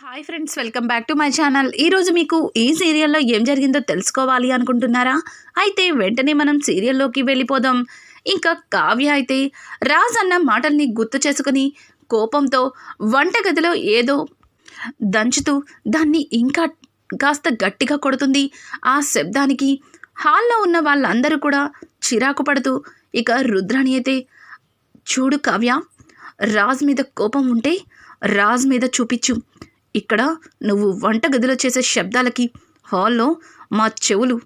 Hi friends welcome back to my channel ఈరోజు మీకు ఈ సీరియల్లో ఏం జరిగిందో తెలుసుకోవాలి అనుకుంటున్నారా? అయితే వెంటనే మనం సీరియల్లోకి వెళ్ళిపోదాం. ఇంకా కావ్య అయితే రాజ్ అన్న మాటల్ని గుర్తు చేసుకుని కోపంతో వంటగదిలో ఏదో దంచుతూ దాన్ని ఇంకా కాస్త గట్టిగా కొడుతుంది. ఆ శబ్దానికి హాల్లో ఉన్న వాళ్ళందరూ కూడా చిరాకు పడుతూ ఇక రుద్రాణి అయితే చూడు కావ్య రాజ్ మీద కోపం ఉంటే రాజ్ మీద చూపించు. ఇక్కడ నువ్వు వంటగదిలో చేసే శబ్దాలకి హాల్లో మా చెవులు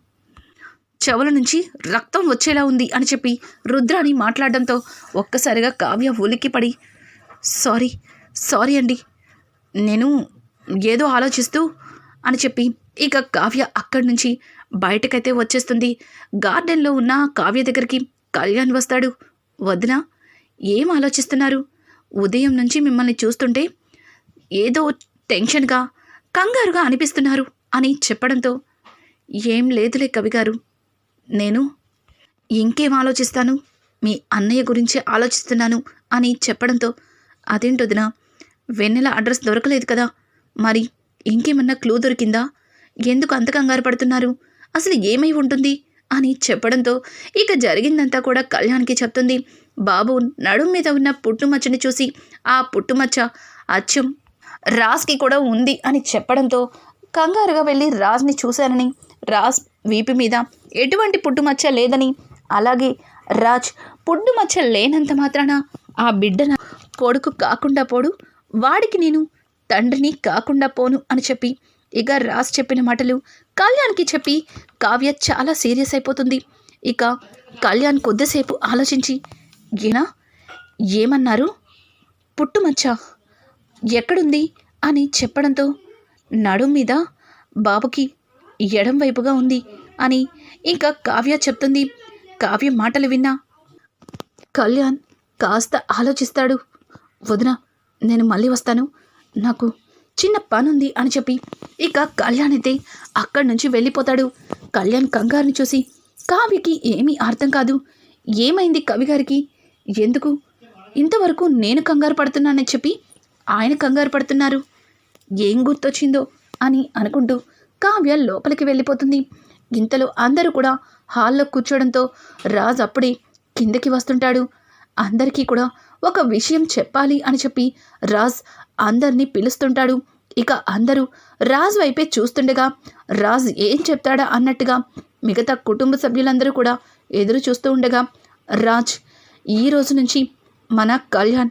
చెవుల నుంచి రక్తం వచ్చేలా ఉంది అని చెప్పి రుద్రాని మాట్లాడడంతో ఒక్కసారిగా కావ్య ఉలిక్కిపడి సారీ సారీ అండి నేను ఏదో ఆలోచిస్తూ అని చెప్పి ఇక కావ్య అక్కడి నుంచి బయటకైతే వచ్చేస్తుంది. గార్డెన్లో ఉన్న కావ్య దగ్గరికి కళ్యాణ్ వస్తాడు. వదినా ఏం ఆలోచిస్తున్నారు? ఉదయం నుంచి మిమ్మల్ని చూస్తుంటే ఏదో టెన్షన్గా కంగారుగా అనిపిస్తున్నారు అని చెప్పడంతో ఏం లేదులే కవిగారు. నేను ఇంకేం ఆలోచిస్తాను? మీ అన్నయ్య గురించి ఆలోచిస్తున్నాను అని చెప్పడంతో అదేంటొదినా వెన్నెల అడ్రస్ దొరకలేదు కదా. మరి ఇంకేమన్నా క్లూ దొరికిందా? ఎందుకు అంత కంగారు పడుతున్నారు? అసలు ఏమై ఉంటుంది? అని చెప్పడంతో ఇక జరిగిందంతా కూడా కళ్యాణ్కి చెప్తుంది. బాబు నడుం మీద ఉన్న పుట్టుమచ్చని చూసి ఆ పుట్టుమచ్చ అచ్చం రాజ్కి కూడా ఉంది అని చెప్పడంతో కంగారుగా వెళ్ళి రాజ్ని చూశానని రాజ్ వీపు మీద ఎటువంటి పుట్టుమచ్చ లేదని అలాగే రాజ్ పుట్టుమచ్చ లేనంత మాత్రాన ఆ బిడ్డన కొడుకు కాకుండా పోడు వాడికి నేను తండ్రిని కాకుండా పోను అని చెప్పి ఇక రాజ్ చెప్పిన మాటలు కళ్యాణ్కి చెప్పి కావ్య చాలా సీరియస్ అయిపోతుంది. ఇక కళ్యాణ్ కొద్దిసేపు ఆలోచించి ఏనా ఏమన్నారు? పుట్టుమచ్చ ఎక్కడుంది? అని చెప్పడంతో నడుం మీద బాబుకి ఎడం వైపుగా ఉంది అని ఇంకా కావ్య చెప్తుంది. కావ్య మాటలు విన్నా కళ్యాణ్ కాస్త ఆలోచిస్తాడు. వదిన నేను మళ్ళీ వస్తాను. నాకు చిన్న పనుంది అని చెప్పి ఇక కళ్యాణ్ అయితే అక్కడి నుంచి వెళ్ళిపోతాడు. కళ్యాణ్ కంగారుని చూసి కావ్యకి ఏమీ అర్థం కాదు. ఏమైంది కవి గారికి? ఎందుకు? ఇంతవరకు నేను కంగారు పడుతున్నానని చెప్పి ఆయన కంగారు పడుతున్నారు. ఏం గుర్తొచ్చిందో అని అనుకుంటూ కావ్య లోపలికి వెళ్ళిపోతుంది. ఇంతలో అందరూ కూడా హాల్లో కూర్చోడంతో రాజ్ అప్పుడే కిందకి వస్తుంటాడు. అందరికీ కూడా ఒక విషయం చెప్పాలి అని చెప్పి రాజ్ అందరినీ పిలుస్తుంటాడు. ఇక అందరూ రాజ్ వైపే చూస్తుండగా రాజ్ ఏం చెప్తాడా అన్నట్టుగా మిగతా కుటుంబ సభ్యులందరూ కూడా ఎదురు చూస్తూ ఉండగా రాజ్ ఈ రోజు నుంచి మన కళ్యాణ్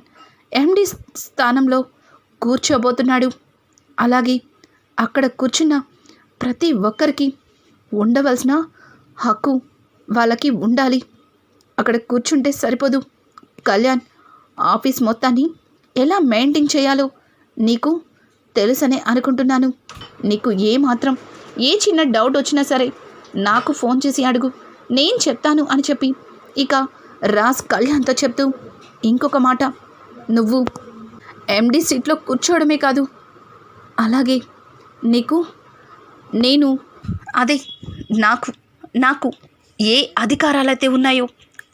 ఎండి స్థానంలో కూర్చోబోతున్నాడు. అలాగే అక్కడ కూర్చున్న ప్రతి ఒక్కరికి ఉండవలసిన హక్కు వాళ్ళకి ఉండాలి. అక్కడ కూర్చుంటే సరిపోదు. కళ్యాణ్ ఆఫీస్ మొత్తాన్ని ఎలా మెయింటైన్ చేయాలో నీకు తెలుసనే అనుకుంటున్నాను. నీకు ఏ మాత్రం ఏ చిన్న డౌట్ వచ్చినా సరే నాకు ఫోన్ చేసి అడుగు. నేను చెప్తాను అని చెప్పి ఇక రాజ్ కళ్యాణ్తో చెప్తూ ఇంకొక మాట నువ్వు ఎండి సీట్లో కూర్చోవడమే కాదు. అలాగే నీకు నేను అదే నాకు నాకు ఏ అధికారాలైతే ఉన్నాయో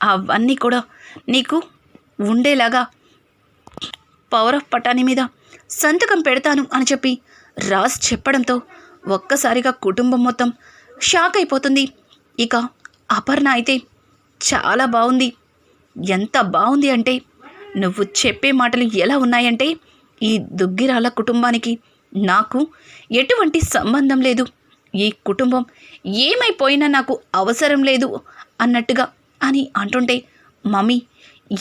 అవన్నీ కూడా నీకు ఉండేలాగా పవర్ ఆఫ్ పటాని మీద సంతకం పెడతాను అని చెప్పి రాజ్ చెప్పడంతో ఒక్కసారిగా కుటుంబం మొత్తం షాక్ అయిపోతుంది. ఇక అపర్ణ అయితే చాలా బాగుంది. ఎంత బాగుంది అంటే నువ్వు చెప్పే మాటలు ఎలా ఉన్నాయంటే ఈ దుగ్గిరాల కుటుంబానికి నాకు ఎటువంటి సంబంధం లేదు. ఈ కుటుంబం ఏమైపోయినా నాకు అవసరం లేదు అన్నట్టుగా అని అంటుంటే మమ్మీ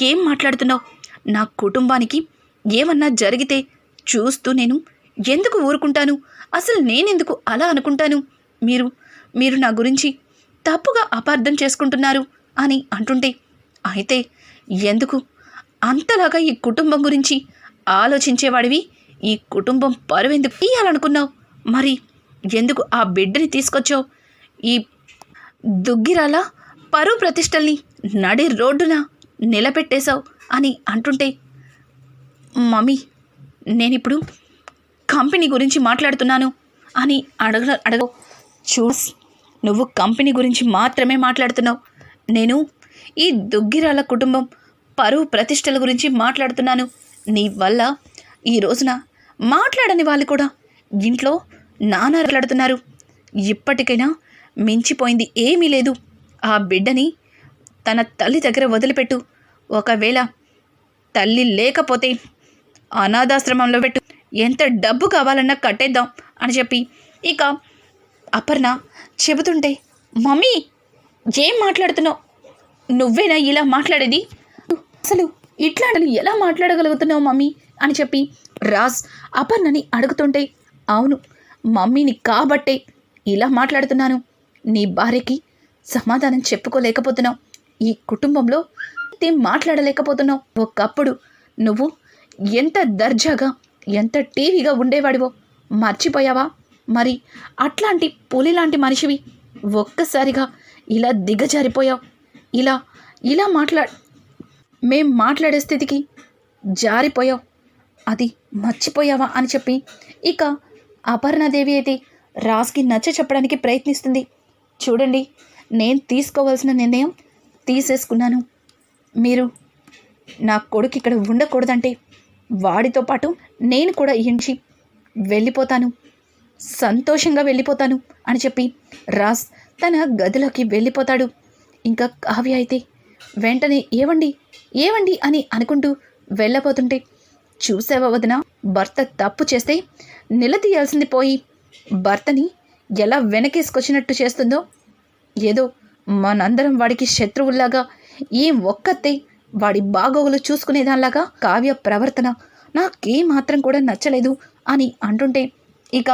ఏం మాట్లాడుతున్నావు? నా కుటుంబానికి ఏమన్నా జరిగితే చూస్తూ నేను ఎందుకు ఊరుకుంటాను? అసలు నేనెందుకు అలా అనుకుంటాను? మీరు మీరు నా గురించి తప్పుగా అపార్థం చేసుకుంటున్నారు అని అంటుంటే అయితే ఎందుకు? అంతలాగా ఈ కుటుంబం గురించి ఆలోచించేవాడివి. ఈ కుటుంబం పరువెందుకు తీయాలనుకున్నావు? మరి ఎందుకు ఆ బిడ్డని తీసుకొచ్చావు? ఈ దుగ్గిరాల పరువు ప్రతిష్టల్ని నడి రోడ్డున నిలబెట్టేశావు అని అంటుంటే మమ్మీ నేనిప్పుడు కంపెనీ గురించి మాట్లాడుతున్నాను అని అడగ అడగ చూస్ నువ్వు కంపెనీ గురించి మాత్రమే మాట్లాడుతున్నావు. నేను ఈ దుగ్గిరాల కుటుంబం పరువు ప్రతిష్టల గురించి మాట్లాడుతున్నాను. నీ వల్ల ఈ రోజున మాట్లాడని వాళ్ళు కూడా ఇంట్లో నానాట్లాడుతున్నారు ఇప్పటికైనా మించిపోయింది ఏమీ లేదు. ఆ బిడ్డని తన తల్లి దగ్గర వదిలిపెట్టు. ఒకవేళ తల్లి లేకపోతే అనాథాశ్రమంలో పెట్టు. ఎంత డబ్బు కావాలన్నా కట్టేద్దాం అని చెప్పి ఇక అపర్ణ చెబుతుంటే మమ్మీ ఏం మాట్లాడుతున్నావు? నువ్వేనా ఇలా మాట్లాడేది? అసలు ఇట్లాంటి ఎలా మాట్లాడగలుగుతున్నావు మమ్మీ? అని చెప్పి రాజ్ అపర్ణని అడుగుతుంటే అవును మమ్మీని కాబట్టే ఇలా మాట్లాడుతున్నాను. నీ భార్యకి సమాధానం చెప్పుకోలేకపోతున్నావు. ఈ కుటుంబంలో ఏం మాట్లాడలేకపోతున్నావు. ఒకప్పుడు నువ్వు ఎంత దర్జాగా ఎంత టీవీగా ఉండేవాడివో మర్చిపోయావా? మరి అట్లాంటి పులి లాంటి మనిషివి ఒక్కసారిగా ఇలా దిగజారిపోయావు. ఇలా ఇలా మాట్లా మేం మాట్లాడే స్థితికి జారిపోయావు. అది మర్చిపోయావా అని చెప్పి ఇక అపర్ణదేవి అయితే రాజ్కి నచ్చ చెప్పడానికి ప్రయత్నిస్తుంది. చూడండి నేను తీసుకోవాల్సిన నిర్ణయం తీసేసుకున్నాను. మీరు నా కొడుకు ఇక్కడ ఉండకూడదంటే వాడితో పాటు నేను కూడా ఇంచి వెళ్ళిపోతాను. సంతోషంగా వెళ్ళిపోతాను అని చెప్పి రాజ్ తన గదిలోకి వెళ్ళిపోతాడు. ఇంకా కావ్య అయితే వెంటనే ఏవండి ఏవండి అని అనుకుంటూ వెళ్ళబోతుంటే చూసావా వదిన భర్త తప్పు చేస్తే నిలదీయాల్సింది పోయి భర్తని ఎలా వెనకేసుకొచ్చినట్టు చేస్తుందో? ఏదో మనందరం వాడికి శత్రువుల్లాగా ఈ ఒక్కతే వాడి బాగోగులు చూసుకునేదానిలాగా కావ్య ప్రవర్తన నాకే మాత్రం కూడా నచ్చలేదు అని అంటుంటే ఇక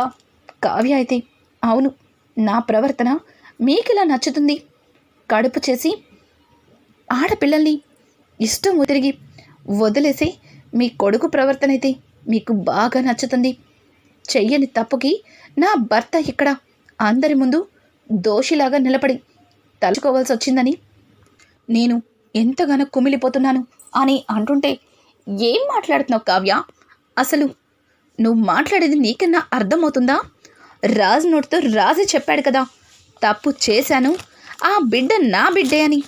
కావ్య అయితే అవును నా ప్రవర్తన మీకిలా నచ్చుతుంది? కడుపు చేసి ఆడపిల్లల్ని ఇష్టం తిరిగి వదిలేసి మీ కొడుకు ప్రవర్తన అయితే మీకు బాగా నచ్చుతుంది. చెయ్యని తప్పుకి నా భర్త ఇక్కడ అందరి ముందు దోషిలాగా నిలబడి తలుచుకోవాల్సి వచ్చిందని నేను ఎంతగానో కుమిలిపోతున్నాను అని అంటుంటే ఏం మాట్లాడుతున్నావు కావ్య? అసలు నువ్వు మాట్లాడేది నీకన్నా అర్థమవుతుందా? రాజు నోటితో రాజే చెప్పాడు కదా తప్పు చేశాను ఆ బిడ్డ నా బిడ్డే అని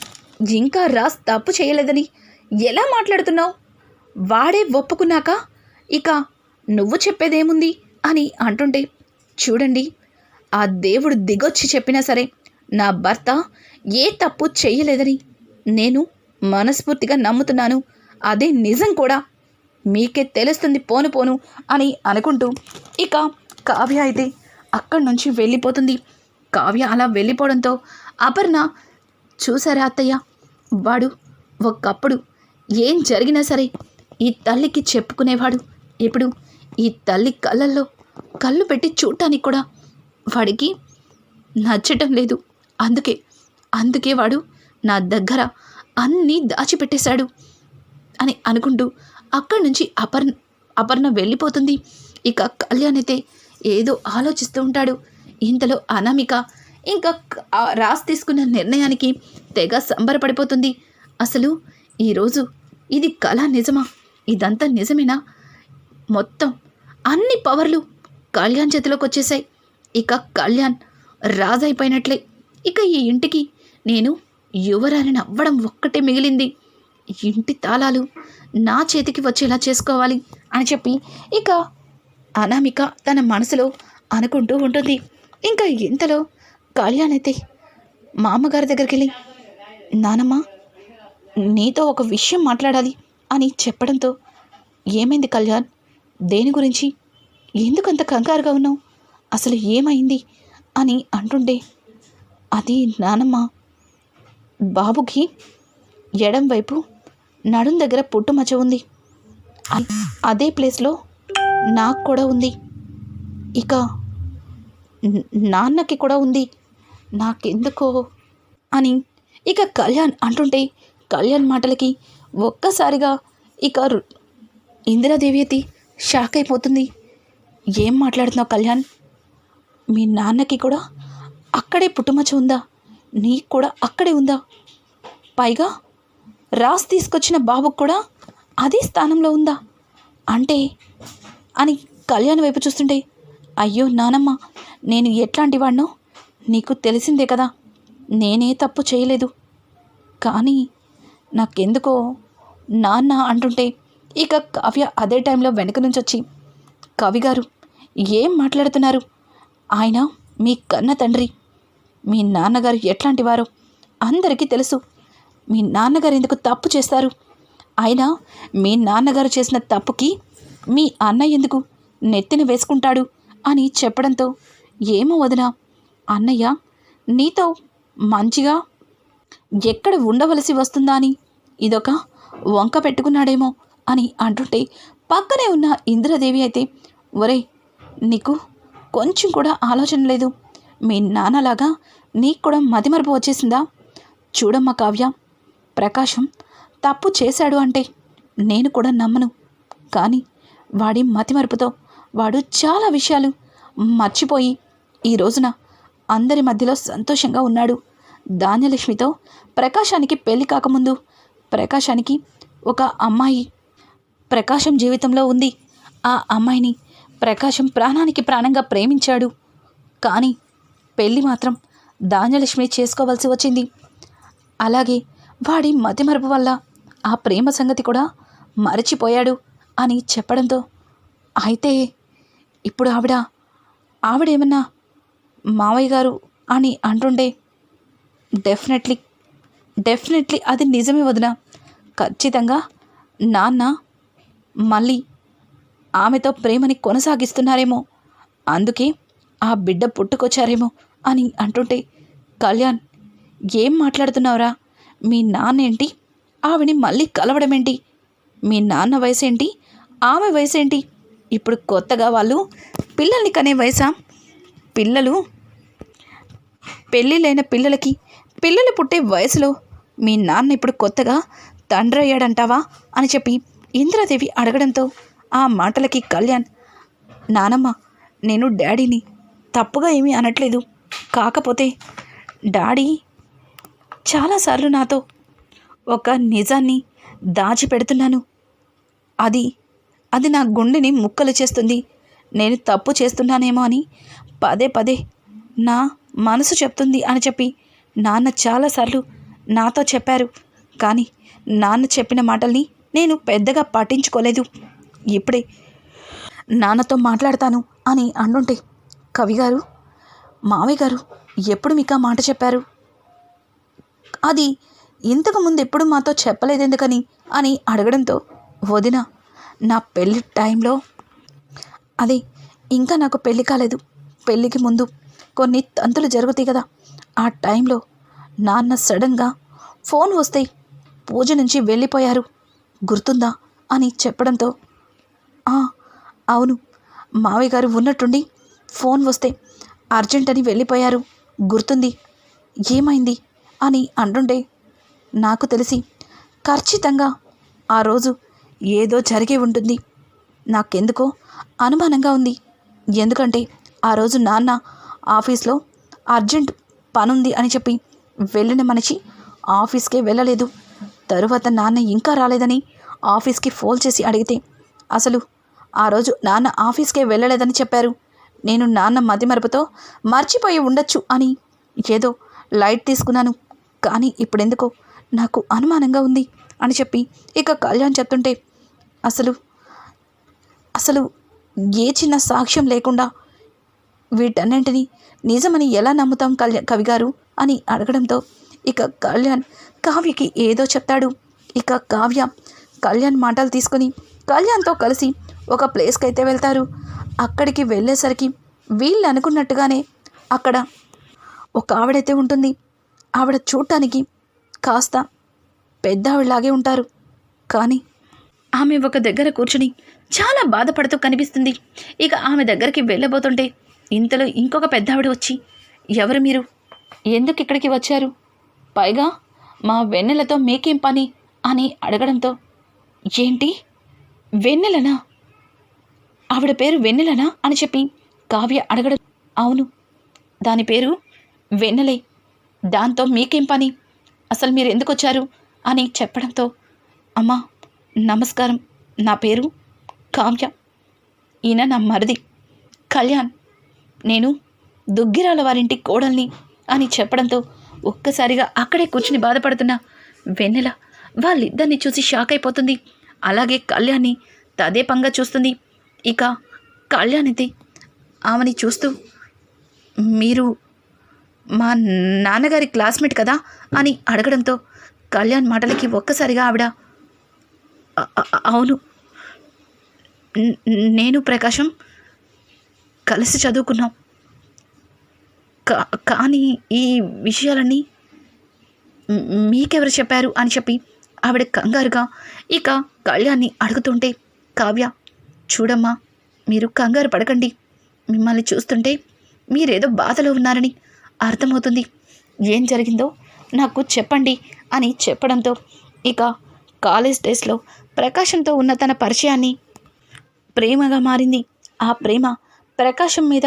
ఇంకా రాజ్ తప్పు చేయలేదని ఎలా మాట్లాడుతున్నావు? వాడే ఒప్పుకున్నాక ఇక నువ్వు చెప్పేదేముంది అని అంటుంటే చూడండి ఆ దేవుడు దిగొచ్చి చెప్పినా సరే నా భర్త ఏ తప్పు చేయలేదని నేను మనస్ఫూర్తిగా నమ్ముతున్నాను. అదే నిజం కూడా. మీకే తెలుస్తుంది పోను పోను అని అనుకుంటూ ఇక కావ్య అయితే అక్కడి నుంచి వెళ్ళిపోతుంది. కావ్య అలా వెళ్ళిపోవడంతో అపర్ణ చూసారా అత్తయ్య? వాడు ఒకప్పుడు ఏం జరిగినా సరే ఈ తల్లికి చెప్పుకునేవాడు. ఇప్పుడు ఈ తల్లి కళ్ళల్లో కళ్ళు పెట్టి చూడటానికి కూడా వాడికి నచ్చటం లేదు. అందుకే అందుకే వాడు నా దగ్గర అన్నీ దాచిపెట్టేశాడు అని అనుకుంటూ అక్కడి నుంచి అపర్ణ అపర్ణ వెళ్ళిపోతుంది. ఇక కళ్యాణ్ అయితే ఏదో ఆలోచిస్తూ ఉంటాడు. ఇంతలో అనామిక ఇంకా ఆ రాస్ తీసుకున్న నిర్ణయానికి తెగ సంబరపడిపోతుంది. అసలు ఈరోజు ఇది కళ నిజమా? ఇదంతా నిజమేనా? మొత్తం అన్ని పవర్లు కళ్యాణ్ చేతిలోకి వచ్చేసాయి ఇక కళ్యాణ్ రాజైపోయినట్లే. ఇక ఈ ఇంటికి నేను యువరాని అవ్వడం ఒక్కటే మిగిలింది. ఇంటి తాళాలు నా చేతికి వచ్చేలా చేసుకోవాలి అని చెప్పి ఇక అనామిక తన మనసులో అనుకుంటూ ఉంటుంది. ఇంకా ఇంతలో కళ్యాణ్ అయితే మామగారి దగ్గరికి వెళ్ళి నానమ్మ నీతో ఒక విషయం మాట్లాడాలి అని చెప్పడంతో ఏమైంది కళ్యాణ్? దేని గురించి? ఎందుకంత కంగారుగా ఉన్నావు? అసలు ఏమైంది? అని అంటుండే అది నానమ్మ బాబుకి ఎడం వైపు నడుం దగ్గర పుట్టుమచ్చ ఉంది. అదే ప్లేస్లో నాకు కూడా ఉంది. ఇక నాన్నకి కూడా ఉంది. నాకెందుకో అని ఇక కళ్యాణ్ అంటుంటే కళ్యాణ్ మాటలకి ఒక్కసారిగా ఇక ఇందిరాదేవి అయితే షాక్ అయిపోతుంది. ఏం మాట్లాడుతున్నావు కళ్యాణ్? మీ నాన్నకి కూడా అక్కడే పుట్టుమచ్చ ఉందా? నీకు కూడా అక్కడే ఉందా? పైగా రాస్ తీసుకొచ్చిన బాబుకు కూడా అదే స్థానంలో ఉందా? అంటే అని కళ్యాణ్ వైపు చూస్తుంటే అయ్యో నానమ్మ నేను ఎట్లాంటి వాడినో నీకు తెలిసిందే కదా నేనే తప్పు చేయలేదు. కానీ నాకెందుకో నాన్న అంటుంటే ఇక కావ్య అదే టైంలో వెనక నుంచి వచ్చి కవి గారు ఏం మాట్లాడుతున్నారు? ఆయన మీ కన్న తండ్రి. మీ నాన్నగారు ఎట్లాంటి వారు అందరికీ తెలుసు. మీ నాన్నగారు ఎందుకు తప్పు చేస్తారు? అయినా మీ నాన్నగారు చేసిన తప్పుకి మీ అన్న ఎందుకు నెత్తిన వేసుకుంటాడు? అని చెప్పడంతో ఏమో వదినా అన్నయ్య నీతో మంచిగా ఎక్కడ ఉండవలసి వస్తుందా అని? ఇదొక వంక పెట్టుకున్నాడేమో అని అంటుంటే పక్కనే ఉన్న ఇంద్రదేవి అయితే ఒరే నీకు కొంచెం కూడా ఆలోచన లేదు. మీ నాన్నలాగా నీకు కూడా మతిమరుపు వచ్చేసిందా? చూడమ్మా కావ్య ప్రకాశం తప్పు చేశాడు అంటే నేను కూడా నమ్మను. కానీ వాడి మతిమరుపుతో వాడు చాలా విషయాలు మర్చిపోయి ఈ రోజున అందరి మధ్యలో సంతోషంగా ఉన్నాడు. ధాన్యలక్ష్మితో ప్రకాశానికి పెళ్ళి కాకముందు ప్రకాశానికి ఒక అమ్మాయి ప్రకాశం జీవితంలో ఉంది. ఆ అమ్మాయిని ప్రకాశం ప్రాణానికి ప్రాణంగా ప్రేమించాడు. కానీ పెళ్ళి మాత్రం ధాన్యలక్ష్మి చేసుకోవాల్సి వచ్చింది. అలాగే వాడి మతిమరుపు వల్ల ఆ ప్రేమ సంగతి కూడా మరచిపోయాడు అని చెప్పడంతో అయితే ఇప్పుడు ఆవిడ ఆవిడేమన్నా మావయ్య గారు అని అంటుండే డెఫినెట్లీ డెఫినెట్లీ అది నిజమే వదిన. ఖచ్చితంగా నాన్న మళ్ళీ ఆమెతో ప్రేమని కొనసాగిస్తున్నారేమో. అందుకే ఆ బిడ్డ పుట్టుకొచ్చారేమో అని అంటుంటే కళ్యాణ్ ఏం మాట్లాడుతున్నావురా? మీ నాన్న ఏంటి ఆవిని మళ్ళీ కలవడం ఏంటి మీ నాన్న వయసు ఏంటి ఆమె వయసు ఏంటి ఇప్పుడు కొత్తగా వాళ్ళు పిల్లల్ని కనే వయసా? పిల్లలు పెళ్ళి లేని పిల్లలకి పిల్లలు పుట్టే వయసులో మీ నాన్న ఇప్పుడు కొత్తగా తండ్రి అయ్యాడంటావా అని చెప్పి ఇంద్రాదేవి అడగడంతో ఆ మాటలకి కళ్యాణ్ నానమ్మ నేను డాడీని తప్పుగా ఏమీ అనట్లేదు. కాకపోతే డాడీ చాలాసార్లు నాతో ఒక నిజాన్ని దాచిపెడుతున్నాను. అది అది నా గుండెని ముక్కలు చేస్తుంది. నేను తప్పు చేస్తున్నానేమో అని పదే పదే నా మనసు చెప్తుంది అని చెప్పి నాన్న చాలాసార్లు నాతో చెప్పారు. కానీ నాన్న చెప్పిన మాటల్ని నేను పెద్దగా పట్టించుకోలేదు. ఇప్పుడే నాన్నతో మాట్లాడతాను అని అంటుంటే కవి గారు మావయ్య గారు ఎప్పుడు మీకు ఆ మాట చెప్పారు? అది ఇంతకు ముందు ఎప్పుడు మాతో చెప్పలేదు ఎందుకని అని అడగడంతో వదిన నా పెళ్ళి టైంలో అది ఇంకా నాకు పెళ్ళి కాలేదు. పెళ్ళికి ముందు కొన్ని తంతులు జరుగుతాయి కదా. ఆ టైంలో నాన్న సడన్గా ఫోన్ వస్తే పూజ నుంచి వెళ్ళిపోయారు. గుర్తుందా? అని చెప్పడంతో "ఆ, అవును. మావయ్య గారు ఉన్నట్టుండి ఫోన్ వస్తే అర్జెంట్ అని వెళ్ళిపోయారు. గుర్తుంది. ఏమైంది? అని అంటుండే నాకు తెలిసి ఖచ్చితంగా ఆ రోజు ఏదో జరిగే ఉంటుంది. నాకెందుకో అనుమానంగా ఉంది. ఎందుకంటే ఆ రోజు నాన్న ఆఫీస్లో అర్జెంట్ పనుంది అని చెప్పి వెళ్ళిన మనిషి ఆఫీస్కే వెళ్ళలేదు. తరువాత నాన్న ఇంకా రాలేదని ఆఫీస్కి ఫోన్ చేసి అడిగితే అసలు ఆ రోజు నాన్న ఆఫీస్కే వెళ్ళలేదని చెప్పారు. నేను నాన్న మతిమరుపుతో మర్చిపోయి ఉండొచ్చు అని ఏదో లైట్ తీసుకున్నాను. కానీ ఇప్పుడెందుకో నాకు అనుమానంగా ఉంది అని చెప్పి ఇక కళ్యాణ్ చెప్తుంటే అసలు అసలు ఏ చిన్న సాక్ష్యం లేకుండా వీటన్నింటినీ నిజమని ఎలా నమ్ముతాం కళ్యాణ్ కవి గారు అని అడగడంతో ఇక కళ్యాణ్ కావ్యకి ఏదో చెప్తాడు. ఇక కావ్య కళ్యాణ్ మాటలు తీసుకుని కళ్యాణ్తో కలిసి ఒక ప్లేస్కి అయితే వెళ్తారు. అక్కడికి వెళ్ళేసరికి వీళ్ళు అనుకున్నట్టుగానే అక్కడ ఒక ఆవిడైతే ఉంటుంది. ఆవిడ చూడటానికి కాస్త పెద్ద ఆవిడలాగే ఉంటారు. కానీ ఆమె ఒక దగ్గర కూర్చుని చాలా బాధపడుతూ కనిపిస్తుంది. ఇక ఆమె దగ్గరికి వెళ్ళబోతుంటే ఇంతలో ఇంకొక పెద్ద ఆవిడ వచ్చి ఎవరు మీరు? ఎందుకు ఇక్కడికి వచ్చారు? పైగా మా వెన్నెలతో మీకేం పని? అని అడగడంతో ఏంటి? వెన్నెలనా? ఆవిడ పేరు వెన్నెలనా? అని చెప్పి కావ్య అడగడం అవును దాని పేరు వెన్నెలే. దాంతో మీకేం పని? అసలు మీరు ఎందుకు వచ్చారు? అని చెప్పడంతో అమ్మా నమస్కారం. నా పేరు కావ్య. ఈయన నా మరిది. కళ్యాణ్. నేను దుగ్గిరాల వారింటి కోడల్ని అని చెప్పడంతో ఒక్కసారిగా అక్కడే కూర్చుని బాధపడుతున్న వెన్నెల వాళ్ళిద్దరిని చూసి షాక్ అయిపోతుంది. అలాగే కళ్యాణ్ని తదేపంగా చూస్తుంది. ఇక కళ్యాణితే ఆమెని చూస్తూ మీరు మా నాన్నగారి క్లాస్మేట్ కదా? అని అడగడంతో కళ్యాణ్ మాటలకి ఒక్కసారిగా ఆవిడ అవును. నేను ప్రకాశం కలిసి చదువుకున్నాం. కా- కానీ ఈ విషయాలన్నీ మీకెవరు చెప్పారు అని చెప్పి ఆవిడ కంగారుగా ఇక కళ్యాణ్ని అడుగుతుంటే కావ్య చూడమ్మా మీరు కంగారు పడకండి. మిమ్మల్ని చూస్తుంటే మీరేదో బాధలో ఉన్నారని అర్థమవుతుంది. ఏం జరిగిందో నాకు చెప్పండి అని చెప్పడంతో ఇక కాలేజ్ డేస్లో ప్రకాశంతో ఉన్న తన పరిచయాన్ని ప్రేమగా మారింది. ఆ ప్రేమ ప్రకాశం మీద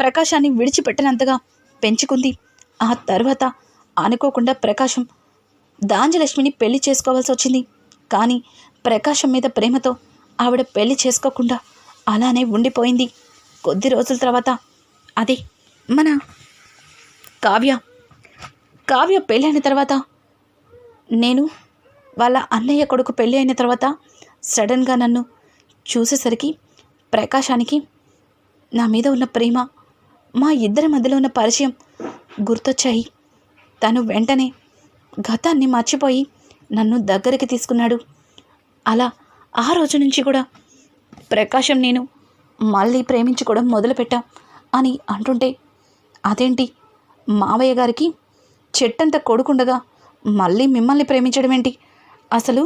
ప్రకాశాన్ని విడిచిపెట్టనంతగా పెంచుకుంది. ఆ తర్వాత అనుకోకుండా ప్రకాశం దాంజలక్ష్మిని పెళ్ళి చేసుకోవాల్సి వచ్చింది. కానీ ప్రకాశం మీద ప్రేమతో ఆవిడ పెళ్ళి చేసుకోకుండా అలానే ఉండిపోయింది. కొద్ది రోజుల తర్వాత అదే మన కావ్య. కావ్య అయిన తర్వాత నేను వాళ్ళ అన్నయ్య కొడుకు పెళ్ళి అయిన తర్వాత సడన్గా నన్ను చూసేసరికి ప్రకాశానికి నా మీద ఉన్న ప్రేమ మా ఇద్దరి మధ్యలో ఉన్న పరిచయం గుర్తొచ్చాయి. తను వెంటనే గతాన్ని మర్చిపోయి నన్ను దగ్గరికి తీసుకున్నాడు. అలా ఆ రోజు నుంచి కూడా ప్రకాశం నేను మళ్ళీ ప్రేమించుకోవడం మొదలుపెట్టాం అని అంటుంటే అదేంటి? మావయ్య గారికి చెట్టంత కొడుకుండగా మళ్ళీ మిమ్మల్ని ప్రేమించడం ఏంటి? అసలు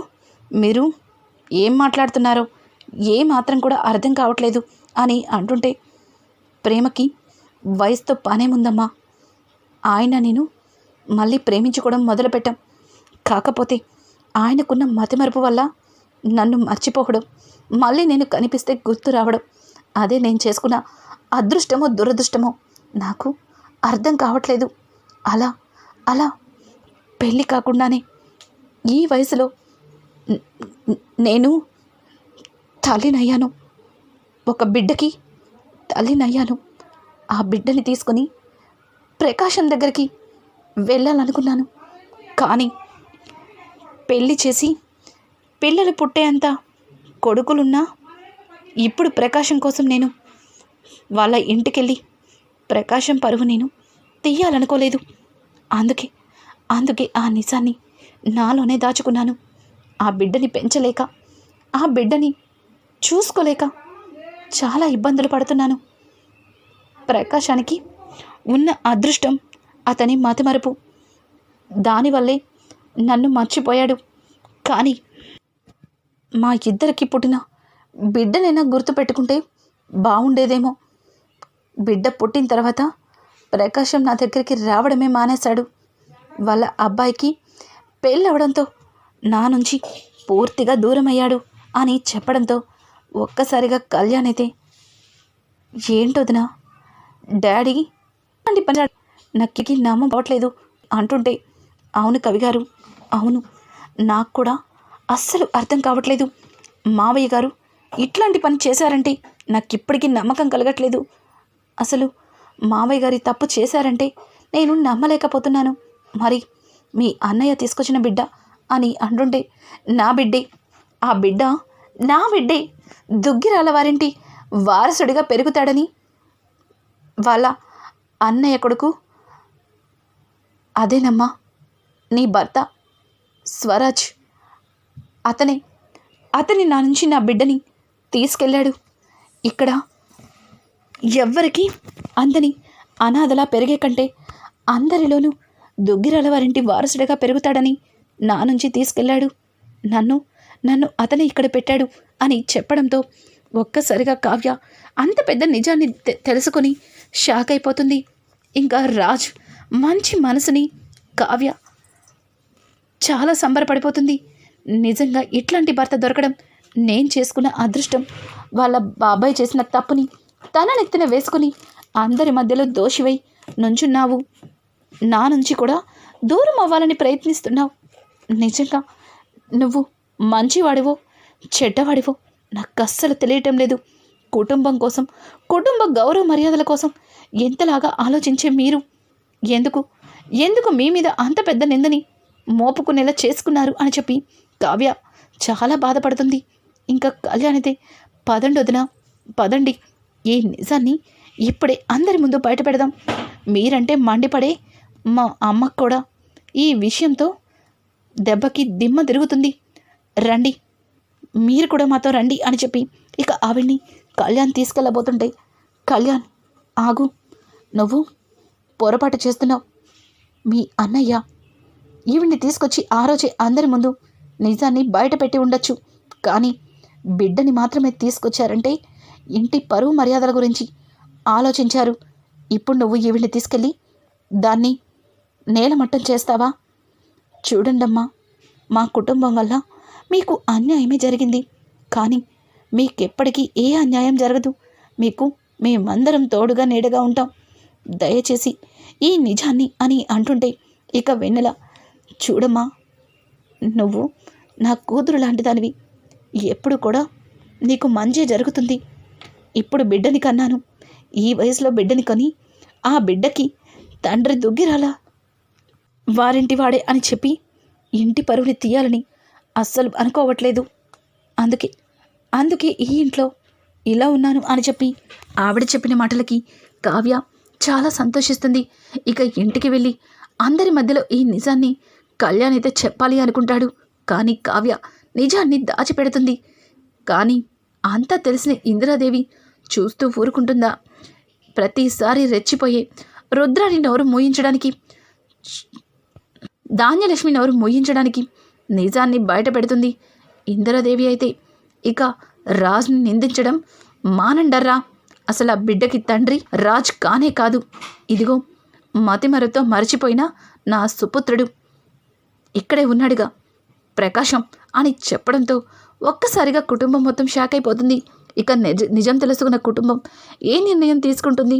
మీరు ఏం మాట్లాడుతున్నారో ఏ మాత్రం కూడా అర్థం కావట్లేదు అని అంటుంటే ప్రేమకి వయసుతో పనేముందమ్మా ఆయన నేను మళ్ళీ ప్రేమించుకోవడం మొదలుపెట్టాం. కాకపోతే ఆయనకున్న మతిమరుపు వల్ల నన్ను మర్చిపోవడం మళ్ళీ నేను కనిపిస్తే గుర్తు రావడం. అదే నేను చేసుకున్న అదృష్టమో దురదృష్టమో నాకు అర్థం కావట్లేదు. అలా అలా పెళ్ళి కాకుండానే ఈ వయసులో నేను తల్లినయ్యాను. ఒక బిడ్డకి తల్లినయ్యాను ఆ బిడ్డని తీసుకొని ప్రకాశం దగ్గరికి వెళ్ళాలనుకున్నాను. కానీ పెళ్ళి చేసి పిల్లలు పుట్టేంత కొడుకులున్నా ఇప్పుడు ప్రకాశం కోసం నేను వాళ్ళ ఇంటికెళ్ళి ప్రకాశం పరువు నేను తీయాలనుకోలేదు. అందుకే అందుకే ఆ నిజాన్ని నాలోనే దాచుకున్నాను. ఆ బిడ్డని పెంచలేక ఆ బిడ్డని చూసుకోలేక చాలా ఇబ్బందులు పడుతున్నాను. ప్రకాశానికి ఉన్న అదృష్టం అతని మతిమరుపు. దానివల్లే నన్ను మర్చిపోయాడు. కానీ మా ఇద్దరికి పుట్టిన బిడ్డనైనా గుర్తుపెట్టుకుంటే బాగుండేదేమో బిడ్డ పుట్టిన తర్వాత ప్రకాశం నా దగ్గరికి రావడమే మానేశాడు. వాళ్ళ అబ్బాయికి పెళ్ళవడంతో నా నుంచి పూర్తిగా దూరమయ్యాడు అని చెప్పడంతో ఒక్కసారిగా కళ్యాణ్ అయితే ఏంటొదినా డాడీ అండి పని నక్కికి నమ్మబోట్లేదు అంటుంటే అవును కవిగారు అవును. నాకు కూడా అస్సలు అర్థం కావట్లేదు. మావయ్య గారు ఇట్లాంటి పని చేశారంటే నాకు ఇప్పటికీ నమ్మకం కలగట్లేదు. అసలు మావయ్య గారి తప్పు చేశారంటే నేను నమ్మలేకపోతున్నాను. మరి మీ అన్నయ్య తీసుకొచ్చిన బిడ్డ అని అంటుంటే నా బిడ్డే. ఆ బిడ్డ నా బిడ్డే. దుగ్గిరాల వారింటి వారసుడిగా పెరుగుతాడని. వాళ్ళ అన్నయ్య కొడుకు అదేనమ్మా నీ భర్త స్వరాజ్. అతనే అతని నా నుంచి నా బిడ్డని తీసుకెళ్ళాడు. ఇక్కడ ఎవ్వరికి అందని అనాథలా పెరిగే కంటే అందరిలోనూ దుగ్గిరాల వారింటి వారసుడిగా పెరుగుతాడని నా నుంచి తీసుకెళ్ళాడు. నన్ను నన్ను అతనే ఇక్కడ పెట్టాడు. అని చెప్పడంతో ఒక్కసారిగా కావ్య అంత పెద్ద నిజాన్ని తెలుసుకొని షాక్ అయిపోతుంది. ఇంకా రాజ్ మంచి మనసుని కావ్య చాలా సంబరపడిపోతుంది. నిజంగా ఇట్లాంటి భర్త దొరకడం నేను చేసుకున్న అదృష్టం. వాళ్ళ బాబాయ్ చేసిన తప్పుని తన నెత్తిన వేసుకుని అందరి మధ్యలో దోషివై నుంచున్నావు. నా నుంచి కూడా దూరం అవ్వాలని ప్రయత్నిస్తున్నావు. నిజంగా నువ్వు మంచివాడివో చెడ్డవాడివో? నాకు అస్సలు తెలియటం లేదు. కుటుంబం కోసం కుటుంబ గౌరవ మర్యాదల కోసం ఎంతలాగా ఆలోచించే మీరు? ఎందుకు? ఎందుకు మీ మీద అంత పెద్ద నిందని మోపుకునేలా చేసుకున్నారు అని చెప్పి కావ్య చాలా బాధపడుతుంది. ఇంకా కళ్యాణితే పదండి వదిన పదండి. ఈ నిజాన్ని ఇప్పుడే అందరి ముందు బయట పెడదాం. మీరంటే మండిపడే మా అమ్మకు కూడా. ఈ విషయంతో దెబ్బకి దిమ్మ తిరుగుతుంది. రండి. మీరు కూడా మాతో రండి అని చెప్పి ఇక ఆవిడ్ని కళ్యాణ్ తీసుకెళ్ళబోతుంటే కళ్యాణ్ ఆగు. నువ్వు పొరపాటు చేస్తున్నావు. మీ అన్నయ్య ఈవిడ్ని తీసుకొచ్చి ఆ రోజే అందరి ముందు నిజాన్ని బయట పెట్టి ఉండొచ్చు. కానీ బిడ్డని మాత్రమే తీసుకొచ్చారంటే ఇంటి పరువు మర్యాదల గురించి ఆలోచించారు. ఇప్పుడు నువ్వు ఈవిడ్ని తీసుకెళ్ళి దాన్ని నేలమట్టం చేస్తావా? చూడండమ్మా మా కుటుంబం వల్ల మీకు అన్యాయమే జరిగింది. కానీ మీకెప్పటికీ ఏ అన్యాయం జరగదు. మీకు మేమందరం తోడుగా నీడగా ఉంటాం. దయచేసి ఈ నిజాన్ని అని అంటుంటే ఇక వెన్నెల చూడమ్మా నువ్వు నా కూతురు లాంటిదానివి. ఎప్పుడు కూడా నీకు మంచి జరుగుతుంది. ఇప్పుడు బిడ్డని కన్నాను. ఈ వయసులో బిడ్డని కని ఆ బిడ్డకి తండ్రి దుగ్గిరాలా? వారింటి వాడే అని చెప్పి ఇంటి పరువుని తీయాలని అస్సలు అనుకోవట్లేదు. అందుకే అందుకే ఈ ఇంట్లో ఇలా ఉన్నాను అని చెప్పి ఆవిడ చెప్పిన మాటలకి కావ్య చాలా సంతోషిస్తుంది. ఇక ఇంటికి వెళ్ళి అందరి మధ్యలో ఈ నిజాన్ని కళ్యాణ్ అయితే చెప్పాలి అనుకుంటాడు. కానీ కావ్య నిజాన్ని దాచిపెడుతుంది. కానీ అంతా తెలిసిన ఇందిరాదేవి చూస్తూ ఊరుకుంటుందా? ప్రతిసారి రెచ్చిపోయే రుద్రాని నోరు మూయించడానికి ధాన్యలక్ష్మి నోరు మూయించడానికి నిజాన్ని బయటపెడుతుంది ఇందిరాదేవి అయితే ఇక రాజ్ని నిందించడం మానండర్రా. అసలు ఆ బిడ్డకి తండ్రి రాజ్ కానే కాదు. ఇదిగో మతిమరతో మరచిపోయిన నా సుపుత్రుడు. ఇక్కడే ఉన్నాడుగా. ప్రకాశం అని చెప్పడంతో ఒక్కసారిగా కుటుంబం మొత్తం షాక్ అయిపోతుంది. ఇక నిజ నిజం తెలుసుకున్న కుటుంబం ఏ నిర్ణయం తీసుకుంటుంది?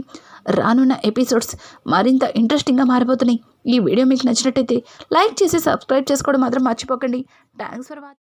రానున్న ఎపిసోడ్స్ మరింత ఇంట్రెస్టింగ్గా మారిపోతున్నాయి ఈ వీడియో మీకు నచ్చినట్టయితే లైక్ చేసి సబ్స్క్రైబ్ చేసుకోవడం మాత్రం మర్చిపోకండి. Thanks for watching